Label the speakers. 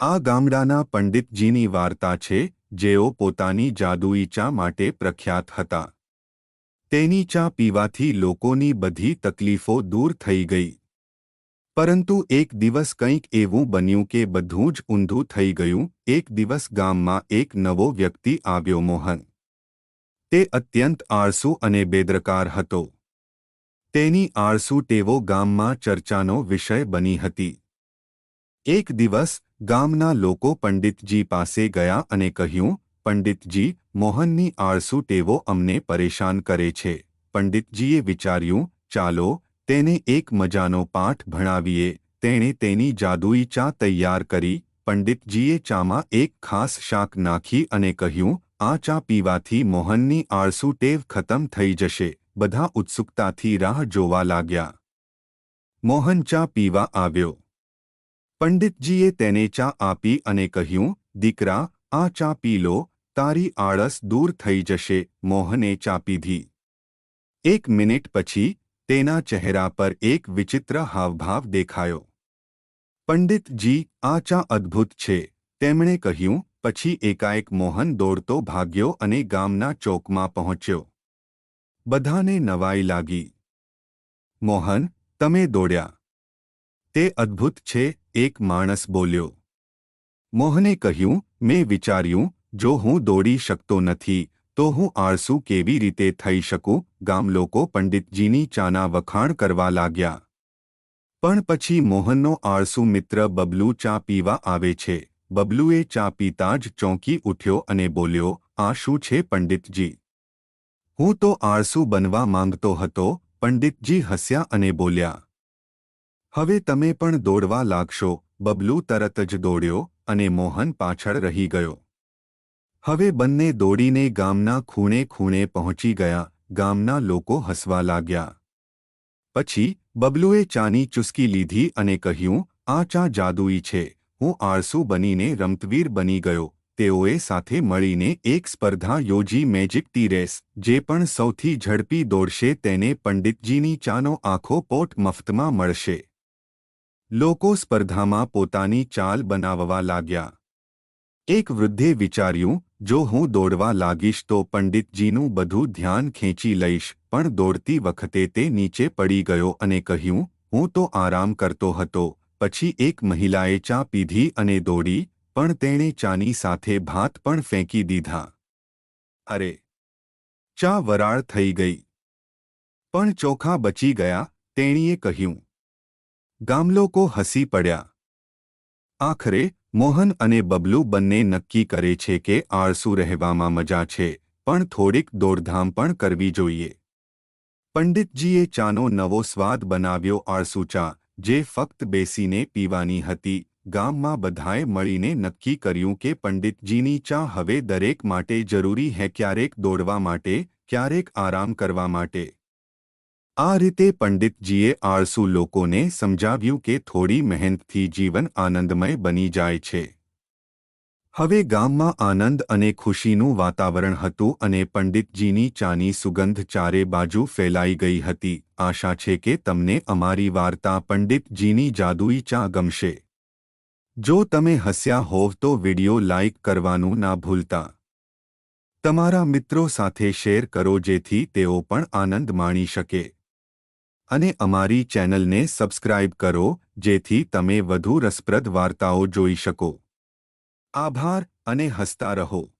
Speaker 1: આ ગામડાના પંડિતજીની વાર્તા છે, જેઓ પોતાની જાદુઈ ચા માટે પ્રખ્યાત હતા. તેની ચા પીવાથી લોકોની બધી તકલીફો દૂર થઈ ગઈ. પરંતુ એક દિવસ કંઈક એવું બન્યું કે બધું જ ઊંધું થઈ ગયું, એક દિવસ ગામમાં એક નવો વ્યક્તિ આવ્યો મોહન. તે અત્યંત આળસુ અને બેદરકાર હતો. તેની આળસુ ટેવો ગામમાં ચર્ચાનો વિષય બની હતી. એક દિવસ ગામના લોકો પંડિતજી પાસે ગયા અને કહ્યું, પંડિતજી, મોહનની આળસુ ટેવો અમને પરેશાન કરે છે. પંડિતજીએ વિચાર્યું, ચાલો, તેને એક મજાનો પાઠ ભણાવીએ. તેણે તેની જાદુઈ ચા તૈયાર કરી, પંડિતજીએ ચામાં એક ખાસ શાક નાખી અને કહ્યું, આ ચા પીવાથી મોહનની આળસુ ટેવ ખતમ થઈ જશે. બધા ઉત્સુકતાથી રાહ જોવા લાગ્યા. મોહન ચા પીવા આવ્યો. પંડિતજીએ તેને ચા આપી અને કહ્યું, દીકરા, આ ચા પી લો, તારી આળસ દૂર થઈ જશે. મોહને ચા પીધી. એક મિનિટ પછી તેના ચહેરા પર એક વિચિત્ર હાવભાવ દેખાયો. પંડિતજી, આ ચા અદ્ભુત છે, તેમણે કહ્યું, પછી એકાએક મોહન દોડતો ભાગ્યો અને ગામના ચોકમાં પહોંચ્યો. બધાને નવાઈ લાગી. મોહન, તમે દોડ્યા. તે અદ્ભુત છે એક માણસ બોલ્યો, મોહને કહ્યું, મેં વિચાર્યું, જો હું દોડી શકતો નથી, તો હું આળસુ કેવી રીતે થઈ શકું? ગામ લોકો પંડિતજીની ચાના વખાણ કરવા લાગ્યા. પણ પછી મોહનનો આળસુ મિત્ર બબલુ ચા પીવા આવે છે. બબલુએ ચા પીતા જ ચોંકી ઉઠ્યો અને બોલ્યો, આ શું છે પંડિતજી? હું તો આળસુ બનવા માંગતો હતો, પંડિતજી હસ્યા અને બોલ્યા હવે તમે પણ દોડવા લાગશો. બબલુ તરત જ દોડ્યો અને મોહન પાછળ રહી ગયો. હવે બંને દોડીને ગામના ખૂણે ખૂણે પહોંચી ગયા. ગામના લોકો હસવા લાગ્યા. પછી બબલુએ ચાની ચુસ્કી લીધી અને કહ્યું, આ ચા જાદુઈ છે. હું આળસુ બનીને રમતવીર બની ગયો. તેઓએ સાથે મળીને એક સ્પર્ધા યોજી મેજિક ટી રેસ. જે પણ સૌથી ઝડપી દોડશે તેને પંડિતજીની ચાનો આખો પોટ મફતમાં મળશે. લોકો સ્પર્ધામાં પોતાની ચાલ બનાવવા લાગ્યા. એક વૃદ્ધે વિચાર્યું, જો હું દોડવા લાગીશ તો પંડિતજીનું બધું ધ્યાન ખેંચી લઈશ, પણ દોડતી વખતે તે નીચે પડી ગયો અને કહ્યું, હું તો આરામ કરતો હતો, પછી એક મહિલાએ ચા પીધી અને દોડી, પણ તેણે ચાની સાથે ભાત પણ ફેંકી દીધા. અરે, ચા વરાળ થઈ ગઈ. પણ ચોખા બચી ગયા, તેણીએ કહ્યું. ગામલોકો હસી પડ્યા. આખરે મોહન અને બબલુ બંને નક્કી કરે છે કે આળસુ રહેવામાં મજા છે, પણ થોડીક દોડધામ પણ કરવી જોઈએ. પંડિતજીએ ચાનો નવો સ્વાદ બનાવ્યો આળસુ ચા, જે ફક્ત બેસીને પીવાની હતી. ગામમાં બધાએ મળીને નક્કી કર્યું કે પંડિતજીની ચા હવે દરેક માટે જરૂરી હે ક્યારેક દોડવા માટે, ક્યારેક આરામ કરવા માટે. આ રીતે પંડિતજીએ આળસુ લોકોને સમજાવ્યું કે થોડી મહેનતથી જીવન આનંદમય બની જાય છે. હવે ગામમાં આનંદ અને ખુશીનું વાતાવરણ હતું અને પંડિતજીની ચાની સુગંધ ચારે બાજુ ફેલાઈ ગઈ હતી. આશા છે કે તમને અમારી વાર્તા પંડિતજીની જાદુઈ ચા ગમશે. જો તમે હસ્યા હોવ તો વિડિયો લાઇક કરવાનું ના ભૂલતા. તમારા મિત્રો સાથે શેર કરો જેથી તેઓ પણ આનંદ માણી શકે. અને અમારી ચેનલને સબસ્ક્રાઇબ કરો, જેથી તમે વધુ રસપ્રદ વાર્તાઓ જોઈ શકો. આભાર અને હસતા રહો.